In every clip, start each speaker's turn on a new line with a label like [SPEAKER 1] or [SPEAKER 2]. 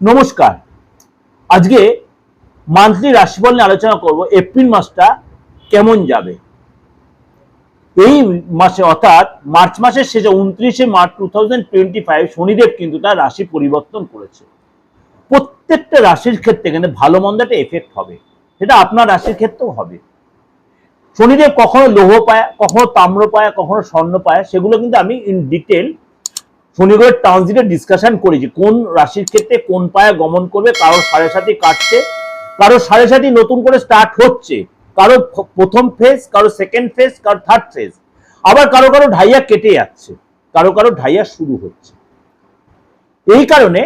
[SPEAKER 1] নমস্কার। আজকে মান্থলি রাশিফল নিয়ে আলোচনা করব এপ্রিল মাসটা কেমন যাবে? এই মাসে অর্থাৎ মার্চ মাসের শেষে উনত্রিশে March two thousand twenty five Shanidev কিন্তু তার রাশি পরিবর্তন করেছে। প্রত্যেকটা রাশির ক্ষেত্রে কিন্তু ভালো মন্দ একটা এফেক্ট হবে। সেটা আপনার রাশির ক্ষেত্রেও হবে। শনিদেব কখনো লৌহ পায়, কখনো তাম্র পায়, কখনো স্বর্ণ পায়, সেগুলো কিন্তু আমি ইন ডিটেল শনিবার ট্রানজিটে ডিসকাশন করেছি কোন রাশির ক্ষেত্রে কোন পায়ে গমন করবে, কারোর সাড়ে সাথে কাটছে, কারোর সাড়ে সাথে নতুন করে স্টার্ট হচ্ছে কারও প্রথম ফেজ কারও সেকেন্ড ফেজ কারও থার্ড ফেজ আবার কারও কারও ঢাইয়া কেটে যাচ্ছে, কারও কারও ঢাইয়া শুরু হচ্ছে। এই কারণে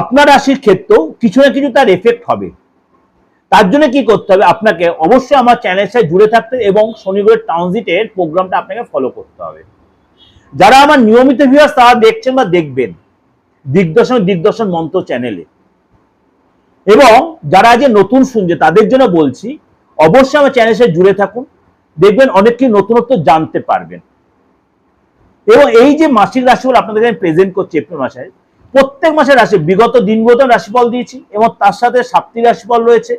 [SPEAKER 1] আপনার রাশির ক্ষেত্রেও কিছু না কিছু তার এফেক্ট হবে। তার জন্য কি করতে হবে? আপনাকে অবশ্যই আমার চ্যানেলের সাথে জুড়ে থাকতে এবং শনিবার ট্রানজিটের প্রোগ্রামটা আপনাকে ফলো করতে হবে। যারা আমার নিয়মিত ভিউয়ার্স তারা দেখছেন বা দেখবেন দিগদর্শন দিগদর্শন মন্ত্র চ্যানেলে এবং যারা আজ নতুন শুনছে, তাদের জন্য বলছি, অবশ্যই আমার চ্যানেলের সাথে জুড়ে থাকুন, দেখবেন অনেক কিছু নতুনত্ব জানতে পারবেন। এবং এই যে মাসিক রাশিফল আপনাদের আমি প্রেজেন্ট করছি এপ্রিল মাসে, প্রত্যেক মাসের রাশি, বিগত দিনগত রাশিফল দিয়েছি এবং তার সাথে সাপ্তাহিক রাশিফল রয়েছে,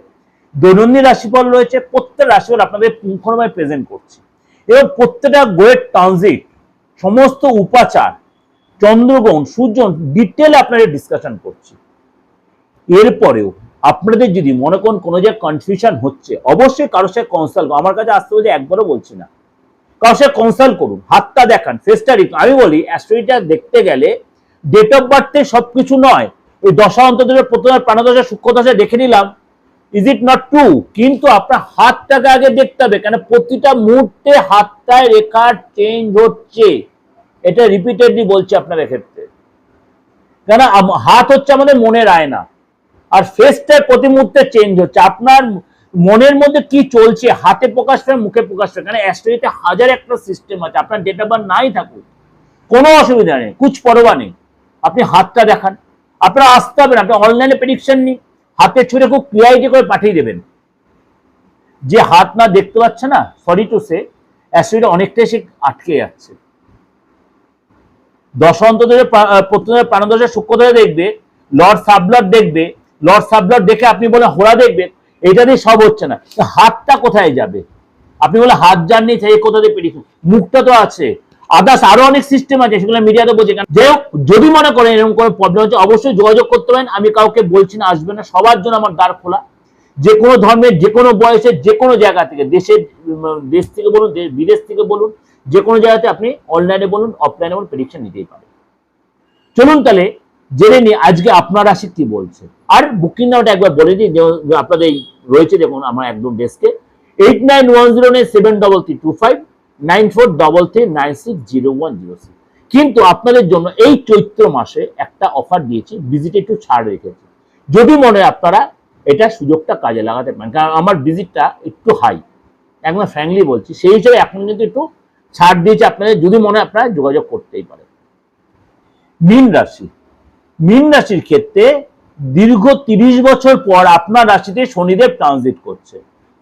[SPEAKER 1] দৈনন্দিন রাশিফল রয়েছে, প্রত্যেক রাশিফল আপনাদের পুঙ্খানুভাবে প্রেজেন্ট করছি। এবং প্রত্যেকটা গ্রেট ট্রানজিট সমস্ত উপাচার, চন্দ্রগ্রহণ সূর্য ডিটেল আপনাদের ডিসকাশন করছি। এরপরেও আপনাদের যদি মনে করেন কোনো যে কনফিউশন হচ্ছে, অবশ্যই কারোর সাথে কনসাল্ট আমার কাছে আসতে হচ্ছে একবারও বলছি না। কারোর সাথে কনসাল্ট করুন, হাতটা দেখান ফেসটা আমি বলি অ্যাস্ট্রোইটা দেখতে গেলে ডেট অফ বার্থে সবকিছু নয়। ওই দশা অন্তদের প্রথমে প্রাণদশা, সূক্ষ্মদশা দেখে নিলাম। ইজ ইট নট ট্রু কিন্তু আপনার হাতটাকে আগে দেখতে হবে, কেন প্রতিটা মুহূর্তে হাতটায় রেখা চেঞ্জ হচ্ছে। এটা রিপিটেডলি বলছি আপনার ক্ষেত্রে। কেন হাত হচ্ছে আমাদের মনের আয়না। আর ফেসটা প্রতি মুহূর্তে চেঞ্জ হচ্ছে। আপনার মনের মধ্যে কি চলছে, হাতে প্রকাশ পায়, মুখে প্রকাশ পায়? কেন অ্যাস্ট্রোইতে হাজার একটা সিস্টেম আছে। আপনার ডেট অফ বার্থ নাই থাকুক। কোনো অসুবিধা নেই। কুচ পরোয়া নেই। আপনি হাতটা দেখান। আপনারা আসতে হবে না আপনি অনলাইনে প্রেডিকশন নিন। হাতে ছুঁড়ে খুব ক্লিয়ারিটি করে পাঠিয়ে দেবেন। যে হাত না দেখতে পাচ্ছে না সরি টু সে অ্যাসিড অনেকটাই সে আটকে যাচ্ছে। দশান্তদের প্রথমে প্রাণদশা সূক্ষ্মদশা দেখবে, লর্ড সাবলার দেখবে, লর্ড সাবলার দেখে আপনি বলে হোরা দেখবেন, এটা দিয়ে সব হচ্ছে না। হাতটা কোথায় যাবে? আপনি বলে হাত যাননি, সেই কোথা দিয়ে পেরিয়ে মুখটা তো আছে। আদার্স আরও অনেক সিস্টেম আছে, সেগুলো মিডিয়াতে বোঝে কেন যে যদি মনে করেন এরকম কোনো প্রবলেম হচ্ছে, অবশ্যই যোগাযোগ করতে পারেন। আমি কাউকে বলছি না, আসবে না। সবার জন্য আমার দ্বার খোলা। যে কোনো ধর্মের, যে কোনো বয়সের, যে কোনো জায়গা থেকে, দেশের দেশ থেকে বলুন দেশ- বিদেশ থেকে বলুন যে কোনো জায়গাতে আপনি অনলাইনে বলুন অফলাইনে বলুন প্রেডিকশন নিতেই পারেন। চলুন তাহলে জেনে নিই আজকে আপনার রাশি কি বলছে। আর বুকিং নামটা একবার বলে দিই যে আপনাদের রয়েছে দেখুন আমার একদম ডেস্কে eight nine one zero nine seven double three two five nine four double three nine six zero one zero six কিন্তু আপনাদের জন্য এই চৈত্র মাসে একটা অফার দিয়েছি ভিজিটে একটু ছাড় রেখেছি। যদি মনে আপনারা এটা সুযোগটা কাজে লাগাতে পারেন, কারণ আমার ভিজিটটা একটু হাই একদম ফ্র্যাঙ্কলি বলছি, সেই হিসেবে এখন কিন্তু একটু ছাড় দিয়েছে আপনাদের, যদি মনে আপনারা যোগাযোগ করতেই পারেন। মীন রাশি। মীন রাশির ক্ষেত্রে দীর্ঘ তিরিশ বছর পর আপনার রাশিতে শনিদেব ট্রানজিট করছে।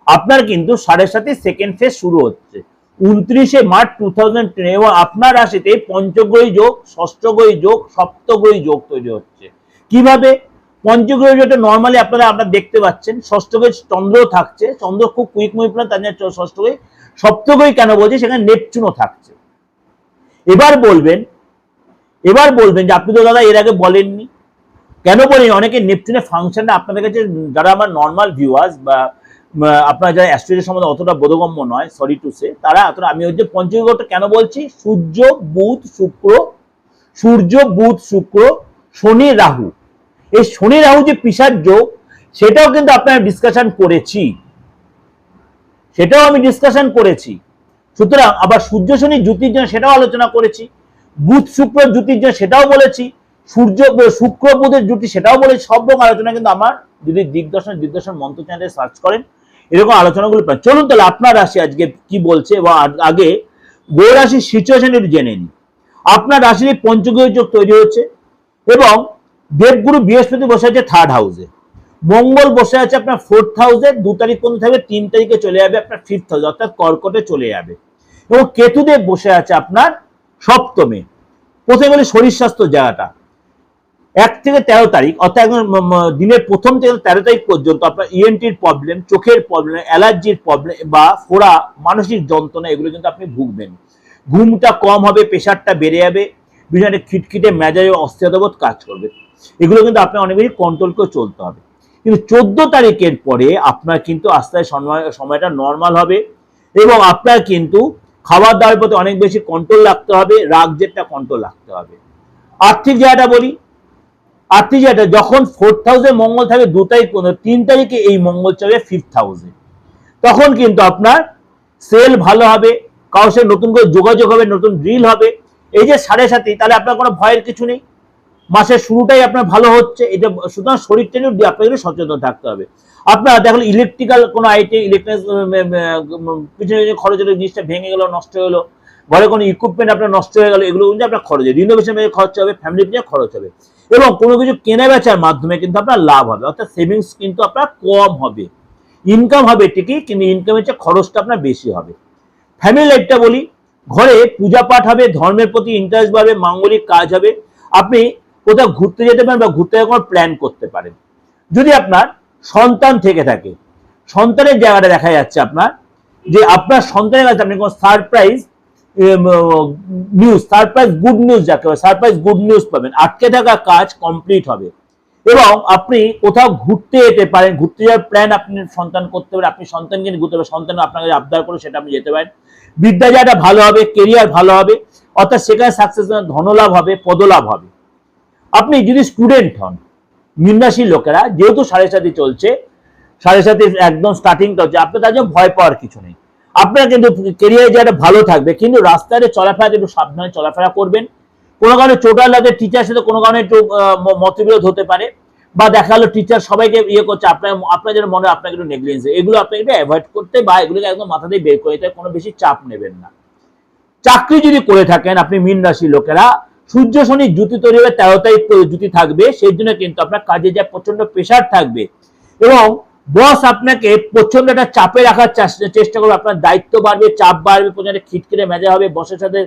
[SPEAKER 1] আপনার কিন্তু সাড়ে সাথে সেকেন্ড ফেজ শুরু হচ্ছে। উনত্রিশে মার্চ টু থাউজেন্ড টেন এবং আপনার রাশিতে পঞ্চগ্রহী যোগ, ষষ্ঠগ্রহী যোগ, সপ্তগ্রহী যোগ তৈরি হচ্ছে। কীভাবে? পঞ্চগ্রহী যোগটা নর্মালি আপনারা আপনারা দেখতে পাচ্ছেন। ষষ্ঠগ্রহী চন্দ্র থাকছে। চন্দ্র খুব কুইক মুভ তার জন্য ষষ্ঠগ্রহী সপ্তগ্রহী কেন বলছে? সেখানে নেপচুনও থাকছে। এবার বলবেন এবার বলবেন যে আপনি তো দাদা এর আগে বলেননি। কেন বলেন অনেকে নেপচুনের ফাংশনটা আপনাদের কাছে, যারা আমার নর্মাল ভিউয়ার্স বা আপনারা যারা অ্যাস্ট্রোলজি সম্বন্ধে অতটা বোধগম্য নয় সরি টু সে তারা অতটা আমি হচ্ছে পঞ্চমীগত কেন বলছি? সূর্য, বুধ, শুক্র, সূর্য, বুধ, শুক্র, শনি, রাহু। এই শনি, রাহু যে পিসার যোগ, সেটাও কিন্তু আপনারা ডিসকাশন করেছি। সেটাও আমি ডিসকাশন করেছি। সুতরাং আবার সূর্য শনি জ্যোতির জন্য সেটাও আলোচনা করেছি। বুধ শুক্র জ্যোতির জন্য সেটাও বলেছি। সূর্য শুক্র বুধের জ্যোতি সেটাও বলেছি। সব রকম আলোচনা কিন্তু আমার যদি দিগদর্শন দিগদর্শন মন্ত্র চ্যানেলে সার্চ করেন, এরকম আলোচনাগুলো পান চলুন তাহলে আপনার রাশি আজকে কি বলছে বা আগে গোয় রাশির সিচুয়েশন একটু জেনে নিই। আপনার রাশির পঞ্চগ্রহ যোগ তৈরি হচ্ছে এবং দেবগুরু বৃহস্পতি বসে আছে থার্ড হাউসে মঙ্গল বসে আছে আপনার ফোর্থ হাউসে দু তারিখ পর্যন্ত থাকবে, তিন তারিখে চলে যাবে আপনার ফিফথ হাউস অর্থাৎ কর্কটে চলে যাবে। এবং কেতুদেব বসে আছে আপনার সপ্তমে। প্রথমে বলি শরীর স্বাস্থ্য জায়গাটা এক থেকে তেরো তারিখ, অর্থাৎ দিনের প্রথম থেকে তেরো তারিখ পর্যন্ত আপনার ইএনটির প্রবলেম চোখের প্রবলেম অ্যালার্জির প্রবলেম বা ফোড়া, মানসিক যন্ত্রণা, এগুলো কিন্তু আপনি ভুগবেন। ঘুমটা কম হবে, প্রেশারটা বেড়ে যাবে বিভিন্ন খিটখিটে মেজাজে অস্থিরতাবোধ কাজ করবে। এগুলো কিন্তু আপনার অনেক বেশি কন্ট্রোল করে চলতে হবে। কিন্তু চোদ্দ তারিখের পরে আপনার কিন্তু আস্তে আস্তে সময়টা নর্মাল হবে এবং আপনার কিন্তু খাবার দাবার প্রতি অনেক বেশি কন্ট্রোল রাখতে হবে, রাগ জেটটা কন্ট্রোল রাখতে হবে। আর্থিক জায়গাটা বলি, আর্থিক জায়গাটা যখন ফোর্থ হাউসে মঙ্গল থাকে দু তারিখ পর্যন্ত, তিন তারিখে এই মঙ্গল চলে ফিফথ হাউসে তখন কিন্তু আপনার সেল ভালো হবে, কারোর সাথে নতুন করে যোগাযোগ হবে, নতুন ড্রিল হবে। এই যে সাড়ে সাথে তাহলে আপনার কোনো ভয়ের কিছু নেই। মাসের শুরুটাই আপনার ভালো হচ্ছে, এটা সুতরাং শরীরটা নিয়ে আপনাকে সচেতন থাকতে হবে। আপনার দেখুন ইলেকট্রিক্যাল কোনো আইটেম ইলেকট্রনিক্স পিছনে খরচ হলো, জিনিসটা ভেঙে গেলো, নষ্ট হলো ঘরে কোনো ইকুইপমেন্ট আপনার নষ্ট হয়ে গেল, এগুলো কিন্তু আপনার খরচ হবে। রিনোভেশন খরচ হবে ফ্যামিলি পিছনে খরচ হবে। এবং কোনো কিছু কেনা বেচার মাধ্যমে কিন্তু আপনার লাভ হবে, অর্থাৎ সেভিংস কিন্তু আপনার কম হবে। ইনকাম হবে ঠিকই, কিন্তু ইনকামের চেয়ে খরচটা আপনার বেশি হবে। ফ্যামিলি লাইফটা বলি, ঘরে পূজা পাঠ হবে, ধর্মের প্রতি ইন্টারেস্ট বাড়বে, মাঙ্গলিক কাজ হবে। আপনি কোথাও ঘুরতে যেতে পারেন বা ঘুরতে কোনো প্ল্যান করতে পারেন। যদি আপনার সন্তান থেকে থাকে, সন্তানের জায়গাটা দেখা যাচ্ছে আপনার, যে আপনার সন্তানের কাছে আপনি কোনো surprise news surprise good news যাকে সারপ্রাইজ গুড নিউজ পাবেন। আটকে থাকা কাজ কমপ্লিট হবে। এবং আপনি কোথাও ঘুরতে যেতে পারেন, ঘুরতে যাওয়ার প্ল্যান আপনি সন্তান করতে পারেন, আপনি সন্তানকে নিয়ে ঘুরতে পারেন, সন্তান আপনাকে আবদার করে সেটা আপনি যেতে পারেন। বিদ্যা জায়গাটা ভালো হবে কেরিয়ার ভালো হবে, অর্থাৎ সেখানে সাকসেস ধনলাভ হবে, পদলাভ হবে। আপনি যদি স্টুডেন্ট হন মিনরাশি লোকেরা, যেহেতু সাড়ে সাথে চলছে, সাড়ে সাথে একদম স্টার্টিংটা হচ্ছে, আপনার তার জন্য ভয় পাওয়ার কিছু নেই। আপনার কিন্তু কেরিয়ার জায়গাটা ভালো থাকবে, কিন্তু রাস্তায় চলাফেরা, একটু সাবধানে চলাফেরা করবেন। কোনো কারণে চোটার লাগে টিচার সাথে কোনো কারণে একটু মতবিরোধ হতে পারে, বা দেখা গেলো টিচার সবাইকে ইয়ে করছে, আপনার আপনার যেন মনে হয় আপনাকে একটু নেগলিজেন্স এগুলো আপনাকে একটু অ্যাভয়েড করতে বা এগুলোকে একদম মাথা দিয়ে বের করে কোনো বেশি চাপ নেবেন না। চাকরি যদি করে থাকেন, আপনি মীন রাশি লোকেরা সূর্য শনি জুতি তৈরি হবে, তেরো তারিখ জুতি থাকবে, সেই জন্য কিন্তু আপনার কাজে যা প্রচণ্ড প্রেশার থাকবে। এবং বস আপনাকে প্রচণ্ড একটা চাপে রাখার চেষ্টা- করবে, আপনার দায়িত্ব বাড়বে, চাপ বাড়বে প্রচণ্ড খিটখিটে মেজা হবে বসের সাথে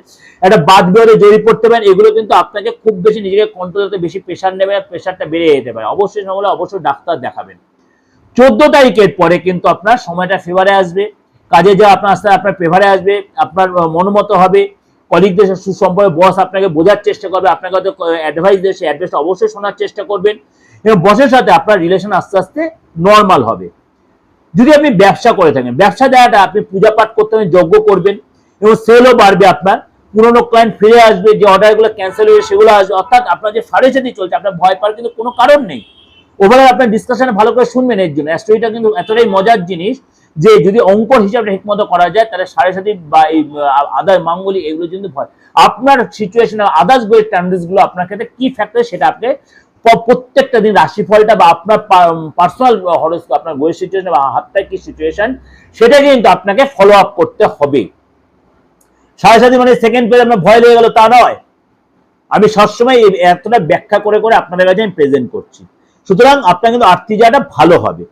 [SPEAKER 1] একটা বাদ বেরোলে জড়িয়ে পড়তে পারেন, এগুলো কিন্তু আপনাকে খুব বেশি নিজেকে কন্ট্রোল করতে বেশি প্রেশার নেবে আর প্রেশারটা বেড়ে যেতে পারে। অবশ্যই হলে অবশ্যই ডাক্তার দেখাবেন। চোদ্দ তারিখের পরে কিন্তু আপনার সময়টা ফেভারে আসবে, কাজে যা আপনার আস্তে, আপনার ফেভারে আসবে, আপনার মনোমত হবে কলিগদের সুসম্পর্ক বস আপনাকে বোঝার চেষ্টা করবে, আপনাকে হয়তো অ্যাডভাইস দেয় সেই অ্যাডভাইসটা অবশ্যই শোনার চেষ্টা করবেন। এবং বসের সাথে আপনার রিলেশন আস্তে আস্তে নর্মাল হবে। যদি আপনি ব্যবসা করে থাকেন, ব্যবসা জায়গাটা আপনি পূজা পাঠ করতে হবে যজ্ঞ করবেন, এবং সেলও বাড়বে আপনার। পুরোনো ক্লায়েন্ট ফিরে আসবে, যে অর্ডারগুলো ক্যান্সেল হয়ে সেগুলো আসবে অর্থাৎ আপনার যে সাথে চলছে, আপনার ভয় পাওয়ার কিন্তু কোনো কারণ নেই। ওভারঅল আপনার ডিসকাশনে ভালো করে শুনবেন এর জন্য। অ্যাস্ট্রোইটা কিন্তু এতটাই মজার জিনিস যে যদি অঙ্ক হিসাবে ঠিকমতো করা যায়, তাহলে সাড়ে সাথে বা এই আদার মাঙ্গলি এগুলো কিন্তু ভয়। আপনার সিচুয়েশন আদার্স বইয়ের ট্যান্ডেন্সগুলো আপনার ক্ষেত্রে কি ফ্যাক্টর সেটা আপনি প্রত্যেকটা দিন রাশিফলটা বা আপনার পার্সোনাল হরস্কোপ আপনার বইয়ের সিচুয়েশন বা হাতটায় কি সিচুয়েশন সেটা কিন্তু আপনাকে ফলো আপ করতে হবে। সাড়ে সাথে মানে সেকেন্ড পেজ আপনার ভয় লেগে গেল, তা নয়। আমি সবসময় এতটা ব্যাখ্যা করে করে আপনাদের কাছে আমি প্রেজেন্ট করছি। সুতরাং আপনার কিন্তু আর্থিক জায়গাটা ভালো হবে।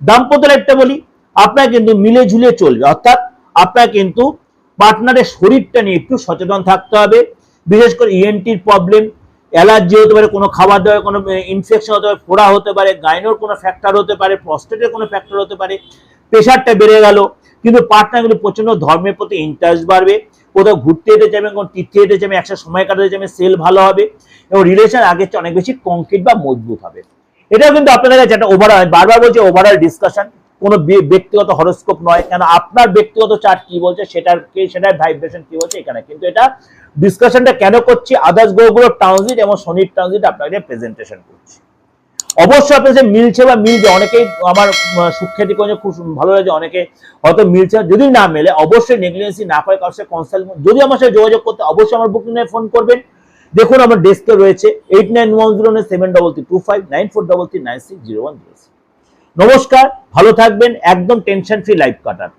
[SPEAKER 1] দাম্পত্য লাইফটা বলি আপনার কিন্তু মিলে ঝুলে চলবে। অর্থাৎ আপনার কিন্তু পার্টনারের শরীরটা নিয়ে একটু সচেতন থাকতে হবে। বিশেষ করে E ইএনটির প্রবলেম অ্যালার্জি হতে পারে, কোনো খাবার দাবার, কোনো ইনফেকশন হতে পারে, ফোড়া হতে পারে গাইনোর কোনো ফ্যাক্টর হতে পারে প্রস্টেটের কোনো ফ্যাক্টর হতে পারে প্রেশারটা বেড়ে গেল। কিন্তু পার্টনার পার্টনারগুলো প্রচণ্ড ধর্মের প্রতি ইন্টারেস্ট বাড়বে। কোথাও ঘুরতে যেতে চাইবেন কোনো তীর্থে যেতে চাইবেন একসাথে সময় কাটাতে চাইবেন সেল ভালো হবে এবং রিলেশন আগের চেয়ে অনেক বেশি কংক্রিট বা মজবুত হবে। এটাও কিন্তু আপনাদের কাছে একটা ওভারঅল বারবার বলছে ওভারঅল ডিসকাশন কোনো ব্যক্তিগত হরস্কোপ নয় কেন আপনার ব্যক্তিগত চার্ট কি বলছে, সেটার কি- সেটার ভাইব্রেশন কি বলছে এখানে। কিন্তু এটা ডিসকাশনটা কেন করছি? আদার্স গ্রহগুলোর ট্রানজিট এবং শনির ট্রানজিট আপনাকে প্রেজেন্টেশন করছি। অবশ্যই আপনার যে মিলছে বা মিলছে অনেকেই আমার সুখ্যাতি করে খুব ভালো লাগে অনেকে হয়তো মিলছে যদি না মেলে, অবশ্যই নেগলিজেন্সি না করে কারোর সাথে কনসাল্ট যদি আমার সাথে যোগাযোগ করতে অবশ্যই আমার বুকিং ফোন করবেন। দেখুন আমার ডেস্কে রয়েছে eight nine one zero seven double three two five nine four double three nine six zero one zero নমস্কার ভালো থাকবেন একদম টেনশন ফ্রি লাইফ কাটান।